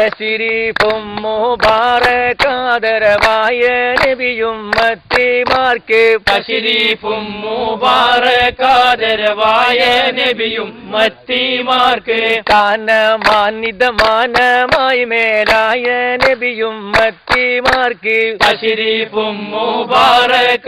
തശരീഫും മുബാറക്കാദരവായ നബിയും മത്തിമാർക്ക് തശരീഫും മുബാറക്കാദരവായ നബിയും മത്തിമാർക്ക് സ്ഥാനമാനിതമാനമായി മേലായ നബിയും മത്തിമാർക്ക് തശരീഫും മുബാറക്കാദരവായ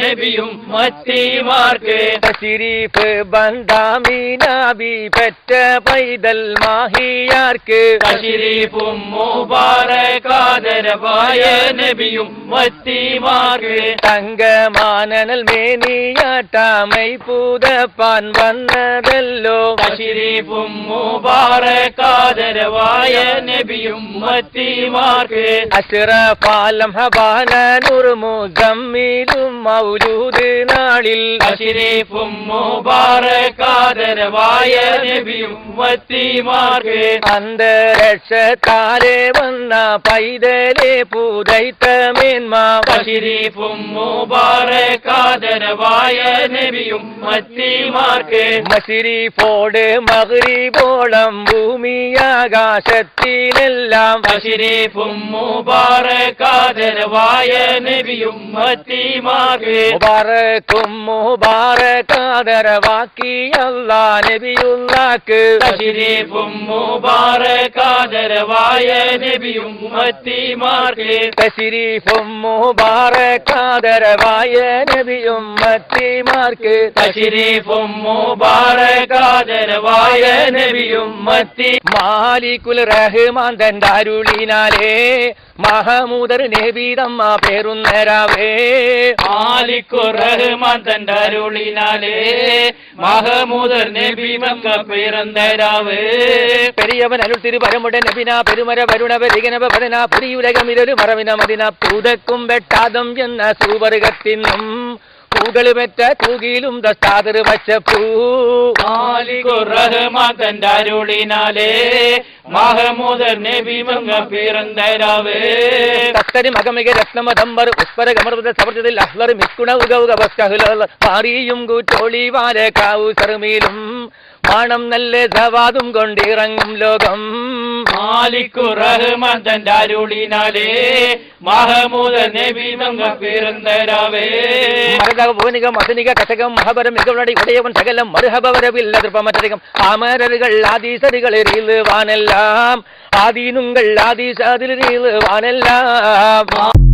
നബിയും മത്തിമാർക്ക് തശരീഫ് ബന്ധാമീനാബി പെറ്റ പൈതൽ മാഹിയാർക്ക് തശരീഫും മുബാറക്കാദരവായ നബിയും മത്തിമാർക്ക്. തങ്കമാനൽ മേനിയാട്ടാമൈ പൂതപ്പാൻ വന്നതല്ലോ. തശരീഫും മുബാറക്കാദരവായ നബിയും മത്തിമാർക്ക്. അഷ്റഫാലം ഹബാനൂർമു ജമ്മീലും മൗലൂദ് നാളിൽ. തശരീഫും മുബാറക്കാദരവായ നബിയും മത്തിമാർക്ക്. അന്തരക്ഷത്താരെ വന്ന പൈതലെ പൂതൈത്തമേന്മ തശരീഫും മുബാറക്കാദരവായ നബിയും മത്തിമാർക്ക്. മസിരിഫോട് മകരിബോളം ഭൂമിയാകാശത്തിലെല്ലാം. തശരീഫും മുബാറക്കാദരവായ നബിയും മത്തിമാർക്ക്. മുബാറക്കും മുബാറക്കാദരവാക്കി അല്ലാ നബിയുള്ളാക്ക്. തശരീഫും മുബാറക്കാദരവായ നബിയും മത്തിമാർക്ക് തശരീഫും മുബാറക്കാദരവായ നബിയും മത്തിമാർക്ക് തശരീഫും മുബാറക്കാദരവായ നബിയും മത്തി മാലിക്കുൽ റഹ്മാൻ തന്റെ അരുളിനാലേ മഹമൂദർ നബീതമ്മ പേരുന്നരാവേ. മാലിക്കുൽ റഹ്മാൻ തന്റെ അരുളിനാലേ മഹമൂദർ നബി മക്ക പിറന്തരാവ് പെരിയവൻ അരുൾ തിരുപരമുടൻ നബിന പെരുമര വരുണ പരിഗണവ പതന പുരിയുലകമിരൊരു മറവിന മതിന. പൂതക്കും വെട്ടാദം എന്ന സൂപറുകത്തിന്നും പൂകൾ പെറ്റ തൂകിലും ദസ്താതർ വച്ചപ്പൂ മാലിക്കു റഹ്മാൻ തന്റെ അരുളിനാലേ മഹമൂദർ തത്തരി മകമിക രത്നമതമ്പർ ഉസ്പര സവർജതിൽ അഹ്ലർ കൂറ്റോളി സർമീലും മാണം നല്ല സവാദും കൊണ്ടിറങ്ങും ലോകം. മാലിക്കു അരുളിനാലേ മഹമൂദ നബി ആദീസറികളിൽ വാനെല്ലാം ആദീനുങ്ങൾ ആദീസാതിൽ വാനെല്ലാം